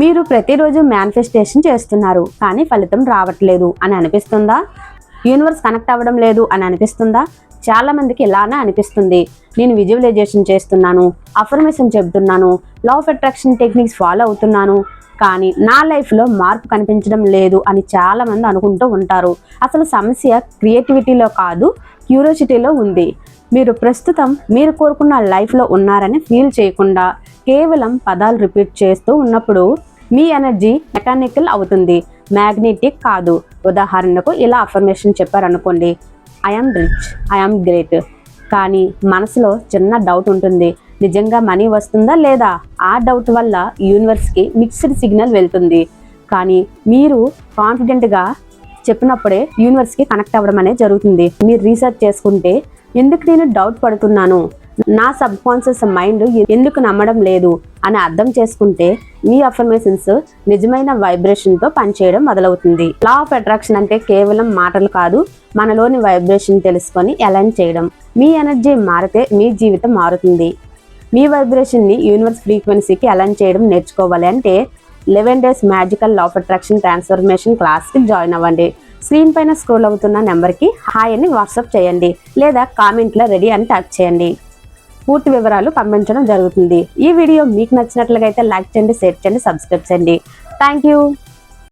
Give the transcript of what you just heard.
మీరు ప్రతిరోజు మేనిఫెస్టేషన్ చేస్తున్నారు కానీ ఫలితం రావట్లేదు అని అనిపిస్తుందా? యూనివర్స్ కనెక్ట్ అవ్వడం లేదు అని అనిపిస్తుందా? చాలా మందికి ఇలానే అనిపిస్తుంది. నేను విజువలైజేషన్ చేస్తున్నాను అఫర్మేషన్ చెబుతున్నాను law of attraction techniques follow అవుతున్నాను కానీ నా లైఫ్లో మార్పు కనిపించడం లేదు అని చాలామంది అనుకుంటూ ఉంటారు. అసలు సమస్య క్రియేటివిటీలో కాదు క్యూరియాసిటీలో ఉంది. మీరు ప్రస్తుతం మీరు కోరుకున్న లైఫ్లో ఉన్నారని ఫీల్ చేయకుండా కేవలం పదాలు రిపీట్ చేస్తూ ఉన్నప్పుడు మీ ఎనర్జీ మెకానికల్ అవుతుంది. మ్యాగ్నెటిక్ కాదు. ఉదాహరణకు ఇలా అఫర్మేషన్ చెప్పారనుకోండి. ఐఎమ్ రిచ్ ఐఎమ్ గ్రేట్ కానీ మనసులో చిన్న డౌట్ ఉంటుంది. నిజంగా మనీ వస్తుందా లేదా? ఆ డౌట్ వల్ల యూనివర్స్కి మిక్స్డ్ సిగ్నల్ వెళ్తుంది. కానీ మీరు కాన్ఫిడెంట్గా చెప్పినప్పుడే యూనివర్స్కి కనెక్ట్ అవ్వడం అనేది జరుగుతుంది. మీరు రీసెర్చ్ చేసుకుంటే ఎందుకు నేను డౌట్ పడుతున్నాను? నా సబ్ కాన్షియస్ మైండ్ ఎందుకు నమ్మడం లేదు అని అర్థం చేసుకుంటే మీ అఫర్మేషన్స్ నిజమైన వైబ్రేషన్తో పనిచేయడం మొదలవుతుంది. లా ఆఫ్ అట్రాక్షన్ అంటే కేవలం మాటలు కాదు మనలోని వైబ్రేషన్ తెలుసుకొని అలైన్ చేయడం. మీ ఎనర్జీ మారితే మీ జీవితం మారుతుంది. మీ వైబ్రేషన్ని యూనివర్స్ ఫ్రీక్వెన్సీకి అలైన్ చేయడం నేర్చుకోవాలి అంటే eleven days magical law of attraction transformation క్లాస్కి జాయిన్ అవ్వండి. స్క్రీన్ పైన స్క్రోల్ అవుతున్న నెంబర్కి హాయ్ అని వాట్సాప్ చేయండి లేదా కామెంట్లో రెడీ అని ట్యాగ్ చేయండి. పూర్తి వివరాలు పంపించడం జరుగుతుంది. ఈ వీడియో మీకు నచ్చినట్లుగా అయితే లైక్ చేయండి షేర్ చేయండి సబ్స్క్రైబ్ చేయండి. Thank you